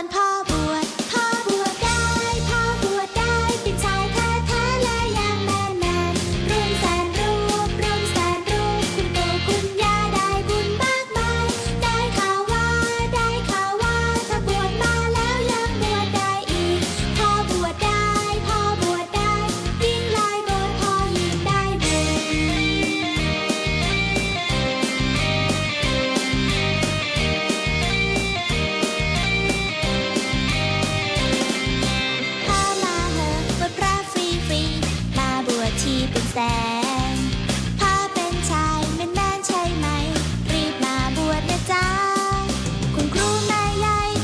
ชวนพ่อ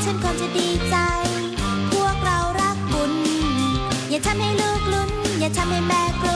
ฉันคงจะดีใจ พวกเรารักบุญ อย่าทำให้ลูกลุ้น อย่าทำให้แม่กลัว